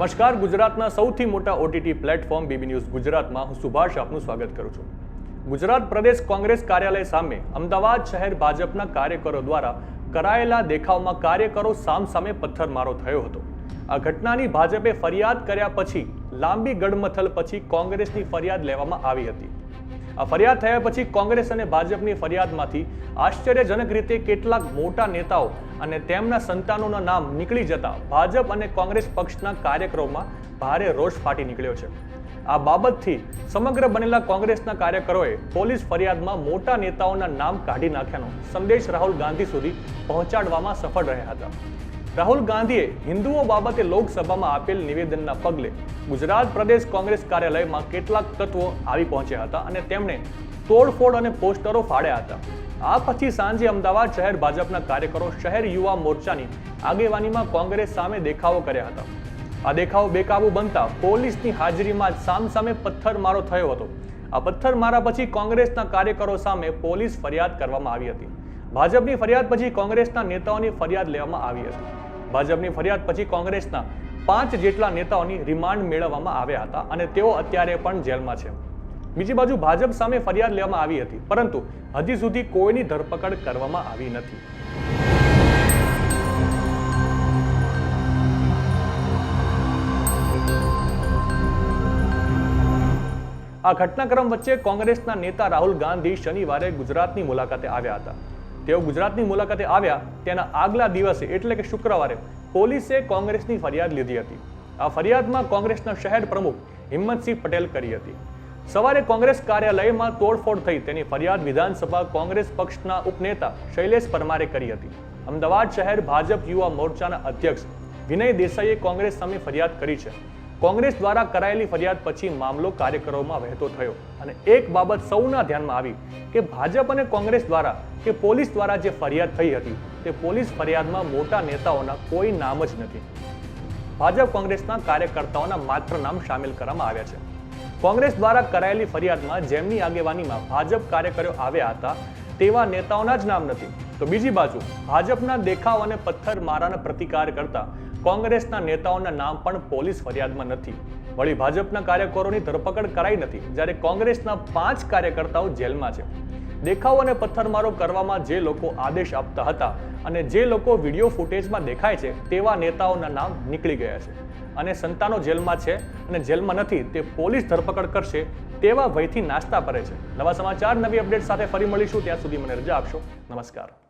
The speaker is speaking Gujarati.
નમસ્કાર. ગુજરાતના સૌથી મોટા ઓટીટી પ્લેટફોર્મ બીબી ન્યૂઝ ગુજરાતમાં હું સુભાષ આપનું સ્વાગત કરું છું. ગુજરાત પ્રદેશ કોંગ્રેસ કાર્યાલય સામે અમદાવાદ શહેર ભાજપના કાર્યકરો દ્વારા કરાયેલા દેખાવમાં કાર્યકરો સામસામે પથ્થરમારો થયો હતો. આ ઘટનાની ભાજપે ફરિયાદ કર્યા પછી લાંબી ગડમથલ પછી કોંગ્રેસની ફરિયાદ લેવામાં આવી હતી. આ ફરિયાદ થયા પછી કોંગ્રેસ અને ભાજપની ફરિયાદમાંથી આશ્ચર્યજનક રીતે કેટલાક મોટા નેતાઓ અને તેમના સંતાનોના નામ નીકળી જતા ભાજપ અને કોંગ્રેસ પક્ષના કાર્યકરોમાં ભારે રોષ ફાટી નીકળ્યો છે. આ બાબતથી સમગ્ર બનેલા કોંગ્રેસના કાર્યકરોએ પોલીસ ફરિયાદમાં મોટા નેતાઓના નામ કાઢી નાખ્યાનો સંદેશ રાહુલ ગાંધી સુધી પહોંચાડવામાં સફળ રહ્યા હતા. રાહુલ ગાંધીએ હિન્દુઓ બાબતે લોકસભામાં આપેલ નિવેદનના પગલે ગુજરાત પ્રદેશ કોંગ્રેસ કાર્યાલયમાં કેટલાક તત્વો આવી પહોંચ્યા હતા અને તેમણે તોડફોડ અને પોસ્ટરો ફાડ્યા હતા. આ પછી સાંજે અમદાવાદ શહેર ભાજપના કાર્યકરો શહેર યુવા મોરચાની આગેવાનીમાં કોંગ્રેસ સામે દેખાવો કર્યા હતા. આ દેખાવો બેકાબુ બનતા પોલીસની હાજરીમાં સામસામે પથ્થરમારો થયો હતો. આ પથ્થરમારા પછી કોંગ્રેસના કાર્યકરો સામે પોલીસ ફરિયાદ કરવામાં આવી હતી. ભાજપની ફરિયાદ પછી કોંગ્રેસના નેતાઓની ફરિયાદ લેવામાં આવી હતી. ભાજપની ફરિયાદ પછી કોંગ્રેસના પાંચ જેટલા નેતાઓની રિમાન્ડ મેળવવામાં આવ્યા હતા અને તેઓ અત્યારે પણ જેલમાં છે. બીજી બાજુ ભાજપ સામે ફરિયાદ લેવામાં આવી હતી, પરંતુ હજી સુધી કોઈની ધરપકડ કરવામાં આવી નથી. આ ઘટનાક્રમ વચ્ચે કોંગ્રેસના નેતા રાહુલ ગાંધી શનિવારે ગુજરાતની મુલાકાતે આવ્યા હતા. તેઓ ગુજરાતની મુલાકાતે આવ્યા તેના આગલા દિવસે, એટલે કે શુક્રવારે, પોલીસે કોંગ્રેસની ફરિયાદ લીધી હતી. આ ફરિયાદમાં કોંગ્રેસના શહેર પ્રમુખ હિંમતસિંહ પટેલ કરી હતી. સવારે કોંગ્રેસ કાર્યાલયમાં તોડફોડ થઈ તેની ફરિયાદ વિધાનસભા કોંગ્રેસ પક્ષના ઉપનેતા શૈલેષ પરમારે કરી હતી. અમદાવાદ શહેર ભાજપ યુવા મોરચાના અધ્યક્ષ વિનય દેસાઈએ કોંગ્રેસ સામે ફરિયાદ કરી છે. કોંગ્રેસ દ્વારા કરાયેલી ફરિયાદ પછી મામલો કાર્યકરોમાં વહેતો થયો. અને એક બાબત સૌના ધ્યાનમાં આવી કે ભાજપ અને કોંગ્રેસ દ્વારા કે પોલીસ દ્વારા જે ફરિયાદ થઈ હતી, તે પોલીસ ફરિયાદમાં મોટા નેતાઓના કોઈ નામ જ નથી. ભાજપ કોંગ્રેસના કાર્યકર્તાઓના માત્ર નામ સામેલ કરવામાં આવ્યા છે. કોંગ્રેસ દ્વારા કરાયેલી ફરિયાદમાં જેમની આગેવાનીમાં ભાજપ કાર્યકરો આવ્યા હતા તેવા નેતાઓના જ નામ નથી. તો બીજી બાજુ, ભાજપના દેખાવ અને પથ્થરમારાના પ્રતિકાર કરતા કોંગ્રેસના નેતાઓના નામ પણ પોલીસ ફરિયાદમાં નથી. વળી ભાજપના કાર્યકરોની ધરપકડ કરાઈ નથી, જ્યારે કોંગ્રેસના પાંચ કાર્યકર્તાઓ જેલમાં છે. દેખાવ અને પથ્થરમારો કરવામાં જે લોકો આદેશ આપતા હતા અને જે લોકો વીડિયો ફૂટેજમાં દેખાય છે, તેવા નેતાઓના નામ નીકળી ગયા છે. અને સંતાનો જેલમાં છે અને જેલમાં નથી, તે પોલીસ ધરપકડ કરશે તેવા ભયથી નાસ્તા કરે છે. નવા સમાચાર, નવી અપડેટ સાથે ફરી મળીશું. ત્યાં સુધી મને રજા આપશો. નમસ્કાર.